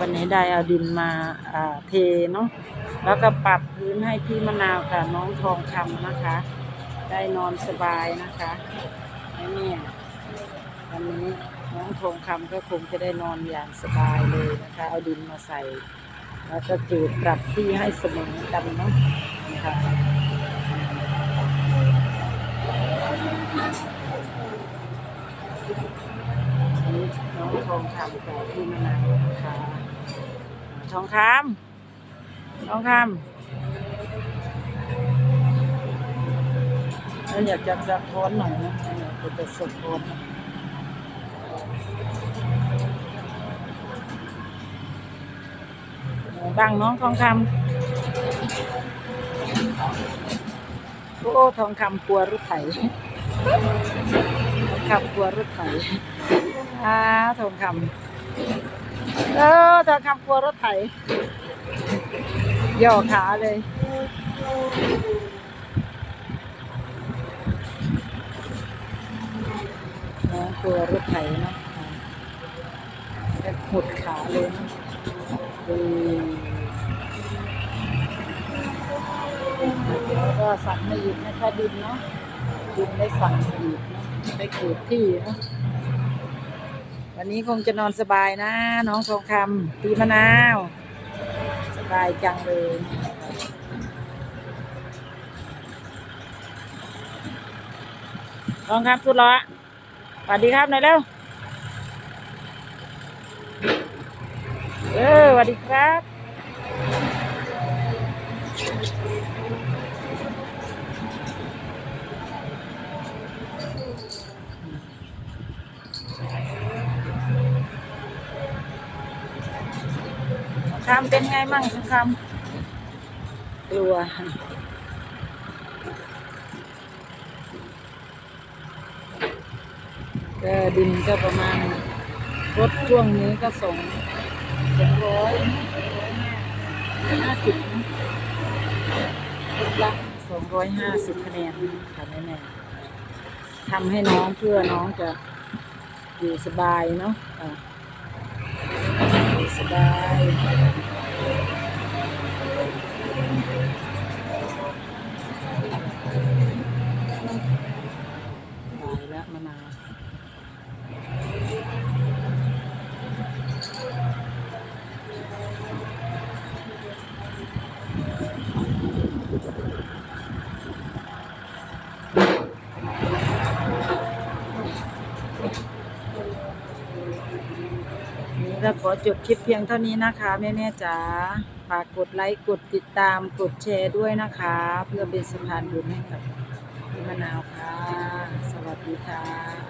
วันนี้ได้เอาดินมาเทเนาะแล้วก็ปรับพื้นให้พี่มะนาวกับน้องทองคำนะคะ ได้นอนสบายนะคะแม่เนี่ยวันนี้น้องทองคำก็คงจะได้นอนอย่างสบายเลยนะคะ เอาดินมาใส่ แล้วก็จูดปรับที่ให้เสมอกันเนาะนะคะอันนี้น้ องทองคำกับพี่มะนาวนะคะทองคำทองคำเราอยากจะสะท้อนหน่อยนะอยากจะสะท้อนหน่อยบ้างน้องทองคำโอ้ทองคำกลัวรถไถทองคำกลัวรถไถ อ่าทองคำเออทองคำกลัวรถไถย่อขาเลยน้องกลัวรถไถเนาะแค่หดขาเลยเนาะดูแล้วก็สั่งไม่หยุดนะคะดินเนาะดินได้สั่งมาอีกเนาะได้เกิดที่เนาะ วันนี้คงจะนอนสบายนะ น้องทองคำตีมะนาว สบายจังเลยทองคำสุดละสวัสดีครับหน่อยเร็วเออสวัสดีครับ คำเป็นไงมั่งคำกลัวก็ดินก็ประมาณรถช่วงนี้ก็ส่งสองร้อยห้าสิบรถละสองร้อยห้าสิบคะแนนค่ะแม่แม่ทำให้น้องเพื่อน้องจะอยู่สบายเนาะ นี่ก็ขอจบคลิปเพียงเท่านี้นะคะ แม่แม่จ๋าฝากกดไลค์กดติดตามกดแชร์ด้วยนะคะ เพื่อเป็นสะพานบุญให้กับพี่มะนาวค่ะ สวัสดีค่ะ